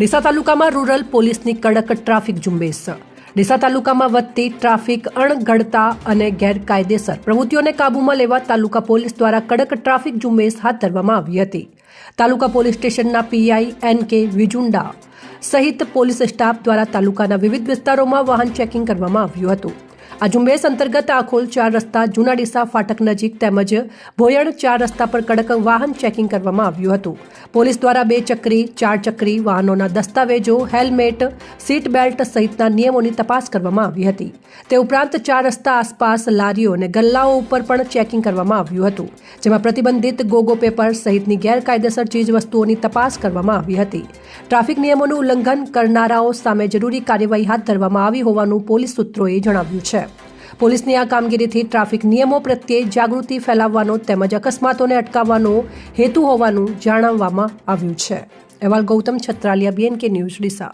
ડીસા તાલુકામાં રૂરલ પોલીસની કડક ટ્રાફિક ઝુંબેશ. ડીસા તાલુકામાં વધતી ટ્રાફિક અણઘડતા અને ગેરકાયદેસર પ્રવૃત્તિઓને કાબૂમાં લેવા તાલુકા પોલીસ દ્વારા કડક ટ્રાફિક ઝુંબેશ હાથ ધરવામાં આવી હતી. તાલુકા પોલીસ સ્ટેશનના પીઆઈ એન કે વિજુંડા સહિત પોલીસ સ્ટાફ દ્વારા તાલુકાના વિવિધ વિસ્તારોમાં વાહન ચેકિંગ કરવામાં આવ્યું હતું. આ ઝુંબેશ અંતર્ગત આખોલ ચાર રસ્તા જૂના ડીસા ફાટક નજીક તેમજ ભોયણ ચાર રસ્તા પર કડક વાહન ચેકિંગ કરવામાં આવ્યું હતું. પોલીસ દ્વારા બે ચક્રી, ચાર ચક્રી વાહનોના દસ્તાવેજો, હેલ્મેટ, સીટ બેલ્ટ સહિતના નિયમોની તપાસ કરવામાં આવી હતી. તે ઉપરાંત ચાર રસ્તા આસપાસ લારીઓ અને ગલ્લાઓ ઉપર પણ ચેકિંગ કરવામાં આવ્યું હતું, જેમાં પ્રતિબંધિત ગોગો પેપર સહિતની ગેરકાયદેસર ચીજ વસ્તુઓની તપાસ કરવામાં આવી હતી. ટ્રાફિક નિયમોનું ઉલ્લંઘન કરનારાઓ સામે જરૂરી કાર્યવાહી હાથ ધરવામાં આવી હોવાનું પોલીસ સૂત્રોએ જણાવ્યું છે. પોલીસની આ કામગીરીથી ટ્રાફિક નિયમો પ્રત્યે જાગૃતિ ફેલાવવાનો તેમજ અકસ્માતોને અટકાવવાનો હેતુ હોવાનું જણાવવામાં આવ્યું છે. અહેવાલ ગૌતમ છત્રાલિયા બીએનકે ન્યૂઝ ડીસા.